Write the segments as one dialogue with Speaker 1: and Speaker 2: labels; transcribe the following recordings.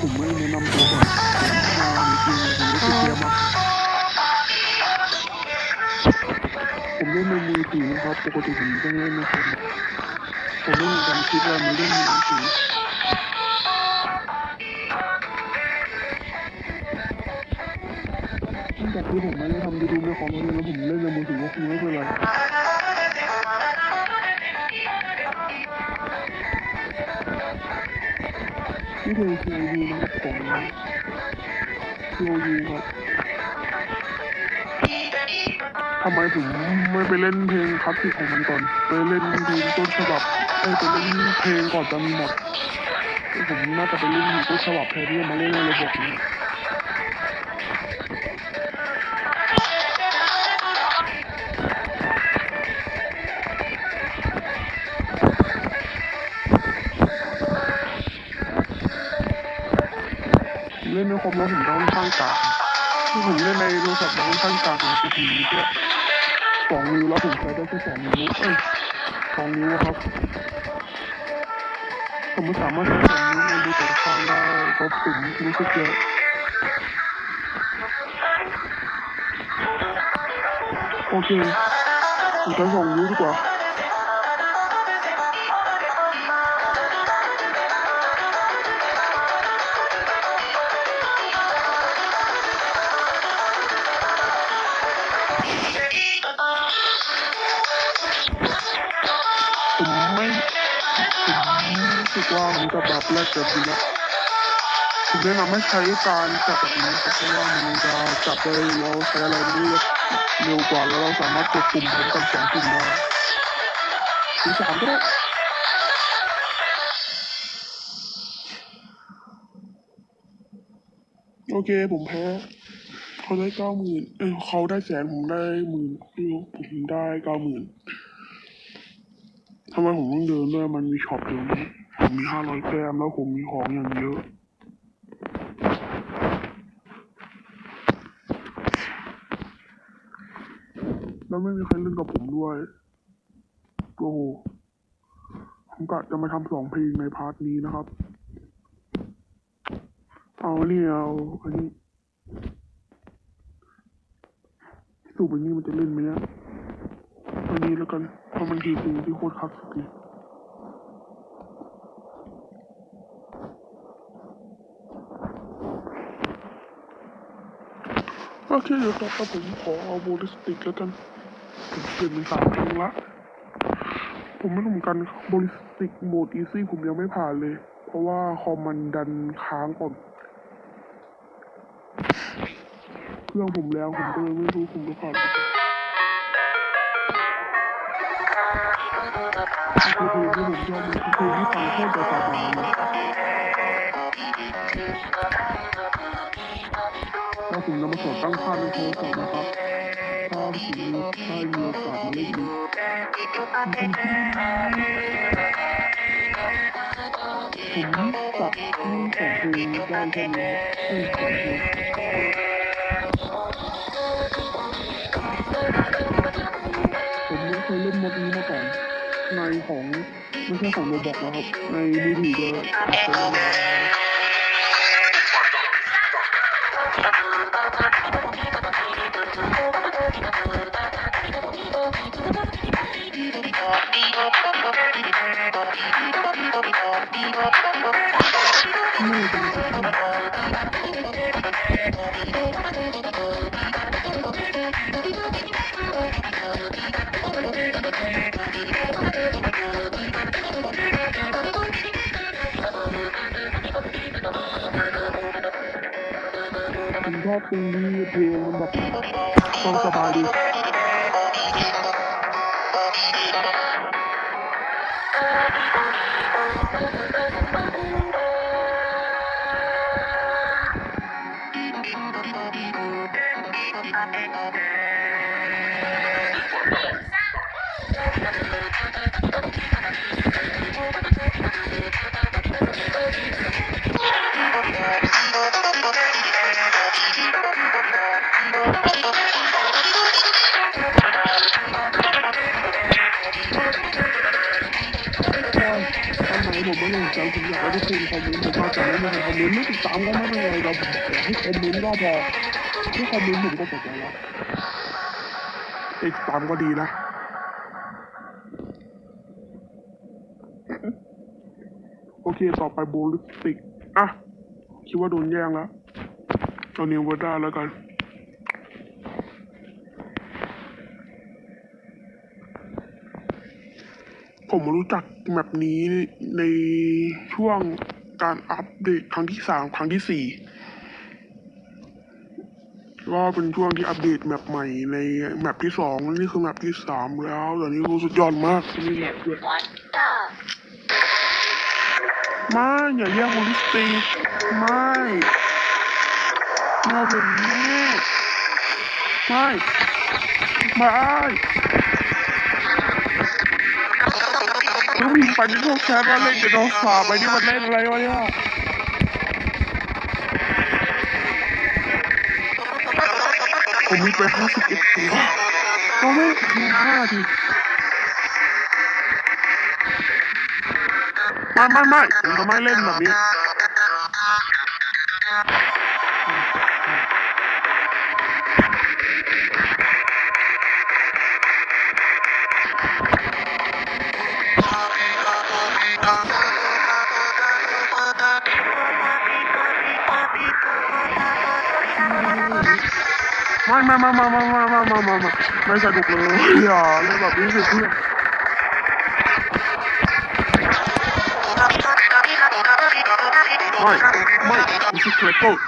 Speaker 1: ผมไม่แนะนำตัวก่อนมาจริงผมรู้สึกเสียมากผมเล่นในมือถือนะครับปกติผมต้องเล่นในคอมผมไม่มีการคิดว่ามาเล่นในมือถือตั้งแต่ที่ผมไม่ได้ทำยูทูบในคอมแล้วผมเล่นในมือถือก็คงไม่เป็นไร นี่คือ QU นะครับของ QU ครับทำไมถึงไม่ไปเล่นเพลงคลาสสิกของมันก่อน ไปเล่นเพลงต้นฉบับไปไปเล่นเพลงก่อนจะมีหมด ผมน่าจะไปเล่นเพลงต้นฉบับแทนที่จะมาเล่นในระบบนี้ ผมมแล้วผมจะค่อนข้างกากที่ผมเล่นในโทรศัพท์จะค่อนข้างกากนะคือผมแค่สองนิ้วแล้วผมใช้ได้แค่สองนิ้วเอ้ยสองนิ้วครับผมไม่สามารถใช้สองนิ้วในดูแต่ละครั้งได้เพราะผมรู้สึกเยอะโอเคผมใช้สองนิ้วดีกว่า กว่ามันจะแบบแรกเกิดขึ้นแล้วผมแนะนำให้ใช้การจับแบบนี้ครับเพราะว่ามันจะจับไปเราใช้อะไรไม่เร็วกว่าแล้วเราสามารถกดปุ่มพร้อมกันสองปุ่มได้หรือสามก็ได้โอเคผมแพ้เขาได้เก้าหมื่นเออเขาได้แสนผมได้หมื่นไม่รู้ผมได้เก้าหมื่นทำไมผมต้องเดินด้วยมันมีช็อปเดียวนี้ ผมมีห้าร้อยแต้มแล้วผมมีของอย่างเยอะแล้วไม่มีใครเล่นกับผมด้วยโอ้โหผมกะจะมาทำสองเพลงในพาร์ทนี้นะครับ เอาเนี่เอาอันนี้สูบอันนี้มันจะเล่นไหมเนี่ยอันนี้แล้วกันเพราะมันคือสิ่งที่โคตรคลาสสิกเลย โอเคเดี๋ยวต่อไปผมขอเอาโบลิสติกแล้วกันผมเปลี่ยนเป็นสามเพลงละ ผมไม่รู้เหมือนกันโบลิสติกโหมดอีซี่ผมยังไม่ผ่านเลย เพราะว่าคอมมันดันค้างก่อนเครื่องผมแล้วผมก็เลยไม่รู้ผมจะผ่านไหมคือเพลงที่ผมชอบมันคือที่ฟังโคตรจะสบายเล ถ้าผมนำมาสดตั้งค่าในโทรศัพท์นะครับถ้าผมได้มีโอกาสมาเล่นดูผมจะเล่สองเพลงได้แค่นี้เอ้ยสองเพลงผมไม่เคยเล่นมดนี้มาก่อนในของไม่ใช่ของโรบอกนะครับในมือถือเลย happy new year on the Santa Body. Thank you. ชอบเพลงนี้เพลงมันแบบฟังสบายดีใจผมอยากให้ทุกคนคอมเมนต์ผมมาแต่ไม่มีใครคอมเมนต์ไม่ติดตามก็ไม่เป็นไรเราผมขอให้คอมเมนต์ก็พอที่คอมเมนต์ผมก็ตกใจแล้วติดตามก็ดีนะโอเคต่อไปโบลิสติกอะคิดว่าโดนแย่งแล้วเอาเนววาด้าแล้วกัน ผมรู้จักแมปนี้ในช่วงการอัปเดตครั้งที่สามครั้งที่สี่ก็เป็นช่วงที่อัปเดตแมปใหม่ในแมปที่สองนี่คือแมปที่สามแล้วตอนนี้รู้สุดยอดมากมีแมปด้วยไม่อย่าเรียกโฮลิสติไม่ไม่เอาแบบนี้ไม่ไม่ แล้วมีไปที่พวกแชทว่าเล่นกับน้องสาวไปนี่มันเล่นอะไรวะเนี่ยผมมีไปห้าสิบเอ็ดตัวเราไม่ถึงห้าทีไม่ไม่ไม่ผมจะไม่เล่นแบบนี้ ม่ไม่ไม่ไม่ไม่ไม่ไม่ไม่ไม่ไม่ไม่สนุกเลยอย่าเล่นแบบนี้สิเพื่อนไม่ไม่ผมคือเคลเปอร์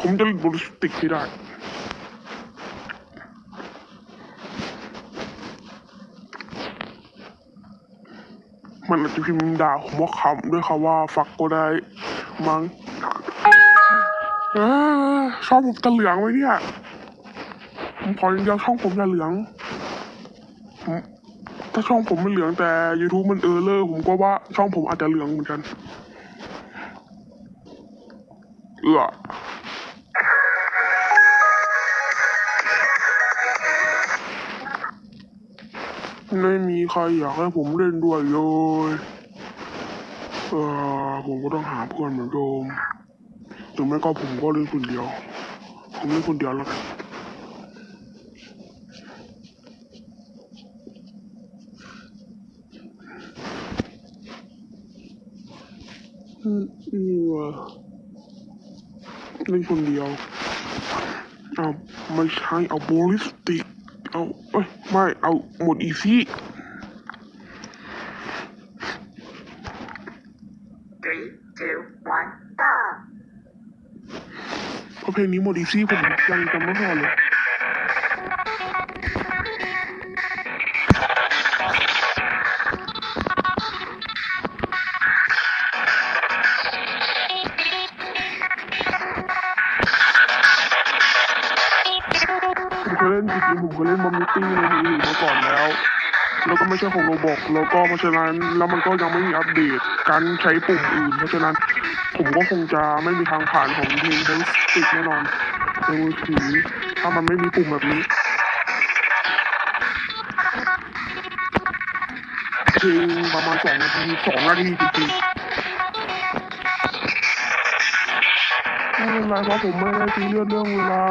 Speaker 1: ผมจะบริสติกให้ได้มันอาจจะพิมพ์ด่าผมว่าคำด้วยคำว่าฟักก็ได้มั้ง เออช่องผมจะเหลืองไหมเนี่ยผมขออย่างเดียวช่องผมอย่าเหลืองถ้าช่องผมไม่เหลืองแต่ YouTube มันเออเลอร์ผมก็ว่าช่องผมอาจจะเหลืองเหมือนกันเออไม่มีใครอยากให้ผมเล่นด้วยเลย เออผมก็ต้องหาเพื่อนเหมือนเดิม ถึงแม้ก็ผมก็เล่นคนเดียว ผมเล่นคนเดียวแล้วกันอืมอืมว่ะเล่นคนเดียวเอาไม่ใช่เอาโบลิสติก เอาเอ้ยไม่เอาหมดอีซี่ เพราเลงนี้หมดอีซี่ผมยังจำไม่พอเลยผมเคยเล่นจริงผมเคยเล่นบอมมิตี้ในมือถือมาก่อนแล้ว แล้วก็ไม่ใช่ของโรบอกแล้วก็เพราะฉะนั้นแล้วมันก็ยังไม่มีอัปเดตการใช้ปุ่มอื่นเพราะฉะนั้น ผมก็คงจะไม่มีทางผ่านของเพลงเฮลสติกแน่นอนในมือถือถ้ามันไม่มีปุ่มแบบนี้คือประมาณสองนาทีสองนาทีจริงๆไม่เป็นไรเพราะผมไม่ได้ซีเรียสเรื่องเวลา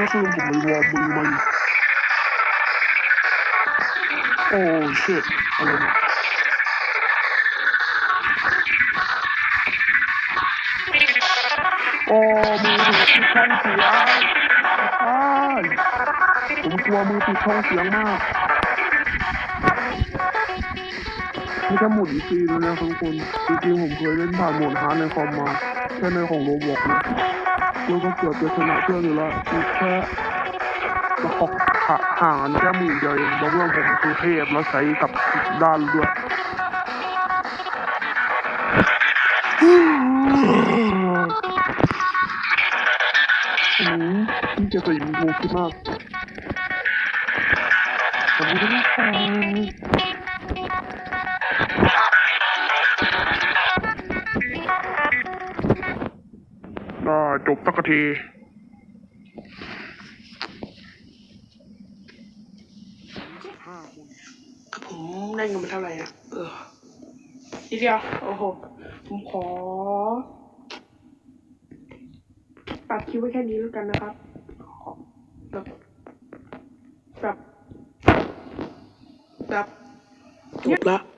Speaker 1: เมื่อคืนผมไปวอร์มือมาอยู่โอ้เชิดอะไรเนี่ยโอ้มือถือติดช่องเสียงอ้ายผมกลัวมือติดช่องเสียงมากไม่ใช่หมุนฟรีเลยนะทุกคนจริงๆผมเคยเล่นผ่านโหมดฮาร์ดในคอมมาแค่ในของโรบอกนะ แล้วก็เกือบจะชนะเพื่อนอยู่แล้วคือแค่แล้วขอห่างกันแค่หมื่นเดียวเองแล้วเพื่อนผมคือเทพแล้วใช้กับด้านด้วยอืมที่จะตื่นงูขึ้นมากขอบคุณนะ สักที
Speaker 2: ผมได้เงินไปเท่าไหร่อะ เออนิดเดียว โอ้โห ผมขอตัดคลิปไว้แค่นี้แล้วกันนะครับแบบแบบแบบจบละ